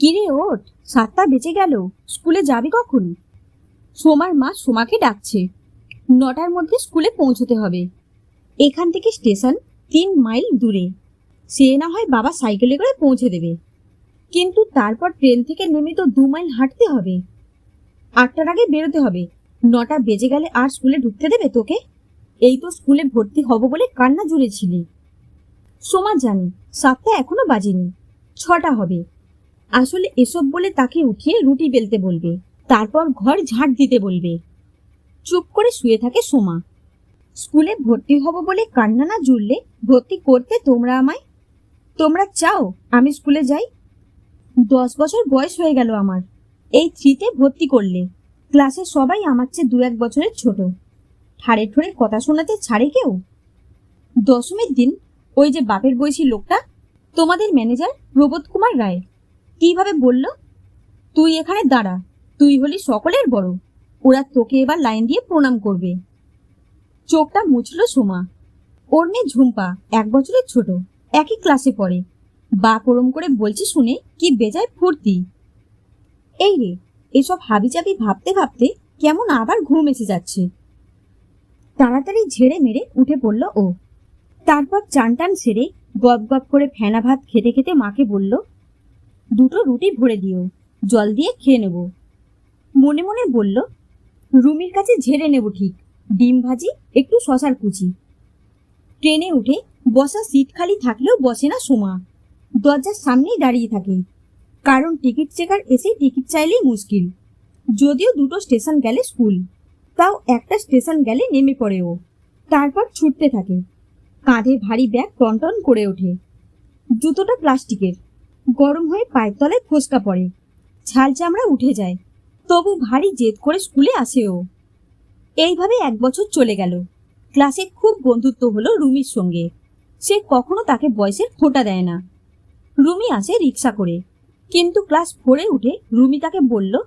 কিরে ওঠ সাতটা বেঁচে গেল, স্কুলে যাবি কখন? সোমার মা সোমাকে ডাকছে, নটার মধ্যে স্কুলে পৌঁছতে হবে। এখান থেকে স্টেশন তিন মাইল দূরে। সে না হয় বাবা সাইকেলে করে পৌঁছে দেবে। কিন্তু তারপর ট্রেন থেকে নেমে তো দু মাইল হাঁটতে হবে। আটটার আগে বেরোতে হবে। নটা বেজে গেলে আর স্কুলে ঢুকতে দেবে তোকে? এই তো স্কুলে ভর্তি হব বলে কান্না জুড়েছিলি। সোমা জানি, সাতটা এখনও বাজেনি, ছটা হবে। আসলে এসব বলে তাকে উঠিয়ে রুটি বেলতে বলবে, তারপর ঘর ঝাঁট দিতে বলবে। চুপ করে শুয়ে থাকে সোমা। স্কুলে ভর্তি হব বলে কান্না না জুড়লে, ভর্তি করতে তোমরা আমায়? তোমরা চাও, আমি স্কুলে যাই। দশ বছর বয়স হয়ে গেল আমার, এই থ্রিতে ভর্তি করলে, ক্লাসে সবাই আমার চেয়ে দু এক বছরের ছোট। ঠাড়ে ঠোড়ে কথা শোনাতে ছাড়ে কেউ? দশমীর দিন, ওই যে বাপের বয়সী লোকটা, তোমাদের ম্যানেজার প্রবোধ কুমার রায়। কীভাবে বলল? তুই এখানে দাঁড়া, তুই হলি সকলের বড়। ওরা তোকে এবার লাইন দিয়ে প্রণাম করবে। চোখটা মুছল সোমা। ওর মেয়ে ঝুম্পা এক বছরের ছোট, একই ক্লাসে পড়ে। বা করম করে বলছে শুনে কি বেজায় ফুর্তি। এই রে, এসব হাবিজাবি ভাবতে ভাবতে কেমন আবার ঘুম এসে যাচ্ছে? তাড়াতাড়ি ঝেড়ে মেরে উঠে পড়ল ও। তারপর চান টান সেরে গপ গপ করে ফেনা ভাত খেতে খেতে মাকে বলল দুটো রুটি ভরে দিও, জল দিয়ে খেয়ে নেব। মনে মনে বলল, রুমির কাছে ঝেড়ে নেব ঠিক, ডিম ভাজি, একটু শশার কুচি। ট্রেনে উঠে বসা সিট খালি থাকলেও বসে না সোমা। দরজার সামনেই দাঁড়িয়ে থাকে। কারণ টিকিট চেকার এসে টিকিট চাইলেই মুশকিল। যদিও দুটো স্টেশন গেলে স্কুল, তাও একটা স্টেশন গেলে নেমে পড়ে ও। তারপর ছুটতে থাকে। কাঁধে ভারী ব্যাগ টনটন করে ওঠে। জুতোটা প্লাস্টিকের। গরম হয়ে পায়ের তলায় ফোসকা পড়ে। ছাল চামড়া উঠে যায়। তবু ভারী জেদ করে স্কুলে আসে ও। এইভাবে এক বছর চলে গেল। ক্লাসে খুব বন্ধুত্ব হলো রুমির সঙ্গে। সে কখনো তাকে বয়সের ফোঁটা দেয় না। রুমি আসে রিক্সা করে। কিন্তু ক্লাস ফোরে উঠে রুমি তাকে বলল,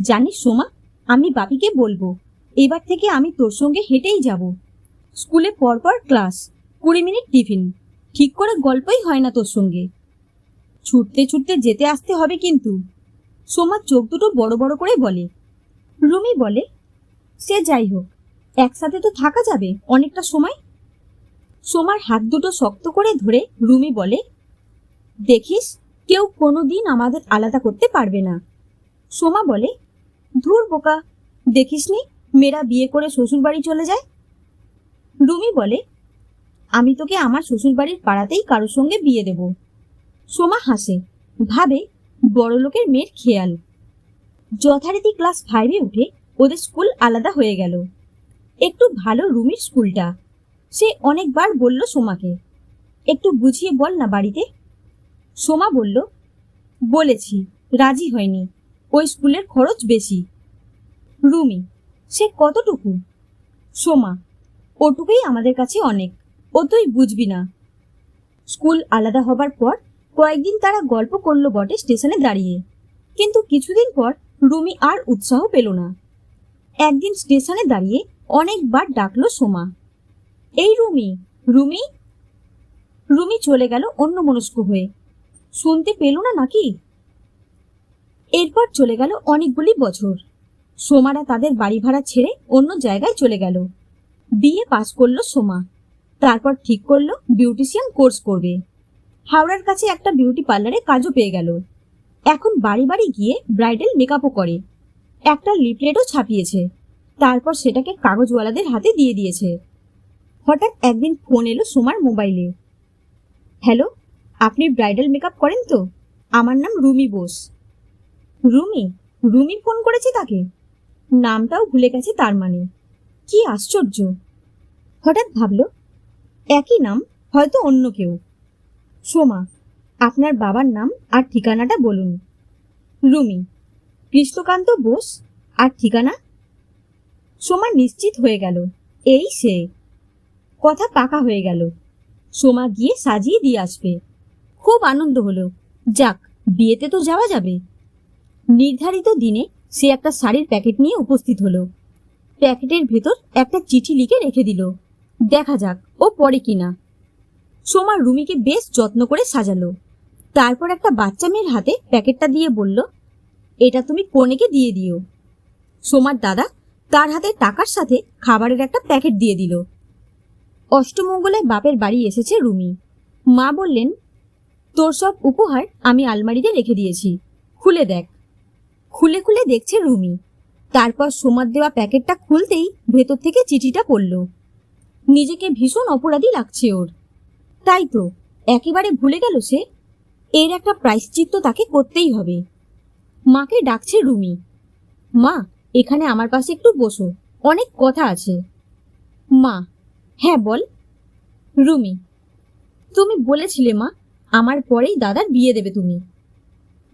জানিস সোমা, আমি বাপিকে বলব, এবার থেকে আমি তোর সঙ্গে হেঁটেই যাব। স্কুলে পরপর ক্লাস, কুড়ি মিনিট টিফিন, ঠিক করে গল্পই হয় না তোর সঙ্গে। ছুটতে ছুটতে যেতে আসতে হবে কিন্তু। সোমা চোখ দুটো বড় বড় করে বলে, রুমি বলে, সে যাই হোক, একসাথে তো থাকা যাবে অনেকটা সময়। সোমার হাত দুটো শক্ত করে ধরে রুমি বলে, দেখিস, কেউ কোনো দিন আমাদের আলাদা করতে পারবে না। সোমা বলে, ধুর বোকা দেখিসনি মেয়েরা বিয়ে করে শ্বশুর বাড়ি চলে যায়। রুমি বলে, আমি তোকে আমার শ্বশুর বাড়ির পাড়াতেই কারোর সঙ্গে বিয়ে দেব। সোমা হাসে। ভাবে বড় লোকের মেয়ের খেয়াল। যথারীতি ক্লাস ফাইভে উঠে ওদের স্কুল আলাদা হয়ে গেল। একটু ভালো রুমির স্কুলটা। সে অনেকবার বলল সোমাকে। একটু বুঝিয়ে বল না বাড়িতে। সোমা বলল, বলেছি, রাজি হয়নি। ওই স্কুলের খরচ বেশি। রুমি, সে কতটুকু? সোমা, ওটুকুই আমাদের কাছে অনেক। ও তুই বুঝবি না। স্কুল আলাদা হবার পর কয়েকদিন তারা গল্প করল বটে স্টেশনে দাঁড়িয়ে। কিন্তু কিছুদিন পর রুমি আর উৎসাহ পেল না। একদিন স্টেশনে দাঁড়িয়ে অনেকবার ডাকলো সোমা। এই রুমি রুমি? রুমি চলে গেল অন্য মনস্ক হয়ে। শুনতে পেল না নাকি? এরপর চলে গেল অনেকগুলি বছর। সোমারা তাদের বাড়ি ভাড়া ছেড়ে অন্য জায়গায় চলে গেল। বিয়ে পাস করল সোমা। তারপর ঠিক করল বিউটিশিয়ান কোর্স করবে। হাওড়ার কাছে একটা বিউটি পার্লারে কাজও পেয়ে গেল। এখন বাড়ি বাড়ি গিয়ে ব্রাইডাল মেকআপও করে। একটা লিফলেটও ছাপিয়েছে। তারপর সেটাকে কাগজওয়ালাদের হাতে দিয়ে দিয়েছে। হঠাৎ একদিন ফোন এলো সোমার মোবাইলে হ্যালো আপনি ব্রাইডাল মেকআপ করেন তো? আমার নাম রুমি বোস। রুমি? রুমি ফোন করেছে তাকে? নামটাও ভুলে গেছে তার মানে। কি আশ্চর্য! হঠাৎ ভাবলো, একই নাম, হয়তো অন্য কেউ। সোমা, আপনার বাবার নাম আর ঠিকানাটা বলুন। রুমি, কৃষ্ণকান্ত বোস আর ঠিকানা? সোমা নিশ্চিত হয়ে গেল, এই সে। কথা পাকা হয়ে গেল। সোমা গিয়ে সাজিয়ে দিয়ে আসবে। খুব আনন্দ হলো। যাক, বিয়েতে তো যাওয়া যাবে। নির্ধারিত দিনে সে একটা শাড়ির প্যাকেট নিয়ে উপস্থিত হলো। প্যাকেটের ভেতর একটা চিঠি লিখে রেখে দিল। দেখা যাক ও পড়ে কিনা। সোমা রুমিকে বেশ যত্ন করে সাজালো। তারপর একটা বাচ্চা মেয়ের হাতে প্যাকেটটা দিয়ে বলল, এটা তুমি কনেকে দিয়ে দিও। সোমার দাদা তার হাতে টাকার সাথে খাবারের একটা প্যাকেট দিয়ে দিল। অষ্টমঙ্গলায় বাপের বাড়ি এসেছে রুমি। মা বললেন, তোর সব উপহার আমি আলমারিতে রেখে দিয়েছি। খুলে দেখ। খুলে খুলে দেখছে রুমি। তারপর সোমার দেওয়া প্যাকেটটা খুলতেই ভেতর থেকে চিঠিটা পড়ল। নিজেকে ভীষণ অপরাধী লাগছে ওর। তাই তো, একেবারে ভুলে গেল সে। এর একটা প্রায়শ্চিত্ত তাকে করতেই হবে। মাকে ডাকছে রুমি। মা, এখানে আমার পাশে একটু বসো, অনেক কথা আছে। মা হ্যাঁ বল। রুমি, তুমি বলেছিলে মা, আমার পরেই দাদার বিয়ে দেবে তুমি।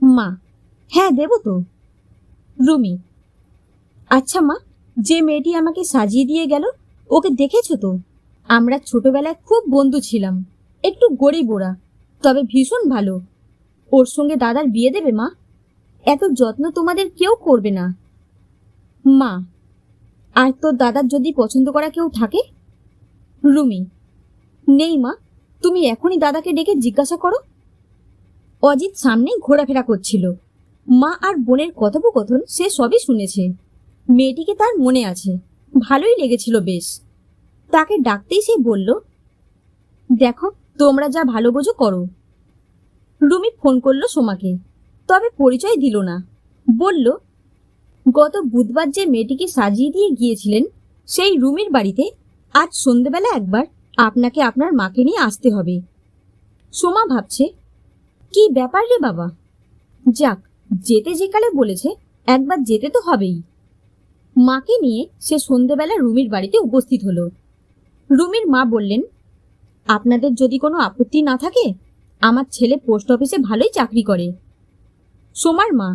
মা হ্যাঁ দেব তো। রুমি আচ্ছা মা, যে মেয়েটি আমাকে সাজিয়ে দিয়ে গেল, ওকে দেখেছ তো? আমরা ছোটবেলায় খুব বন্ধু ছিলাম। একটু গরিব ওরা, তবে ভীষণ ভালো। ওর সঙ্গে দাদার বিয়ে দেবে মা? এত যত্ন তোমাদের কেউ করবে না। মা, আর তোর দাদার যদি পছন্দ করা কেউ থাকে? রুমি, নেই মা, তুমি এখনই দাদাকে ডেকে জিজ্ঞাসা করো। অজিত সামনেই ঘোরাফেরা করছিল। মা আর বোনের কথোপকথন সে সবই শুনেছে। মেয়েটিকে তার মনে আছে, ভালোই লেগেছিল বেশ। তাকে ডাকতেই সে বলল, দেখো তোমরা যা ভালো বোঝো করো। রুমি ফোন করল সোমাকে, তবে পরিচয় দিল না। বলল, গত বুধবার যে মেয়েটিকে সাজিয়ে দিয়ে গিয়েছিলেন, সেই রুমির বাড়িতে আজ সন্ধেবেলা একবার আপনাকে আপনার মাকে নিয়ে আসতে হবে। সোমা ভাবছে, কি ব্যাপার রে বাবা? যাক, যেতে যেকালে বলেছে, একবার যেতে তো হবেই। মাকে নিয়ে সে সন্ধেবেলা রুমির বাড়িতে উপস্থিত হলো। রুমির মা বললেন আপনাদের যদি কোনো আপত্তি না থাকে, আমার ছেলে পোস্ট অফিসে ভালোই চাকরি করে। সোমার মা,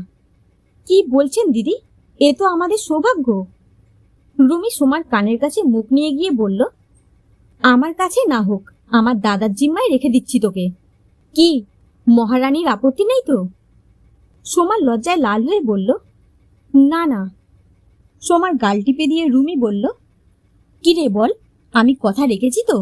কি বলছেন দিদি? এ তো আমাদের সৌভাগ্য। রুমি সোমার কানের কাছে মুখ নিয়ে গিয়ে বলল, আমার কাছে না হোক, আমার দাদার জিম্মায় রেখে দিচ্ছি তোকে। কি, মহারানীর আপত্তি নেই তো? সোমার লজ্জায় লাল হয়ে বলল, না না। সোমার গাল টিপে দিয়ে রুমি বল কি রে বল, আমি কথা রেখেছি তো?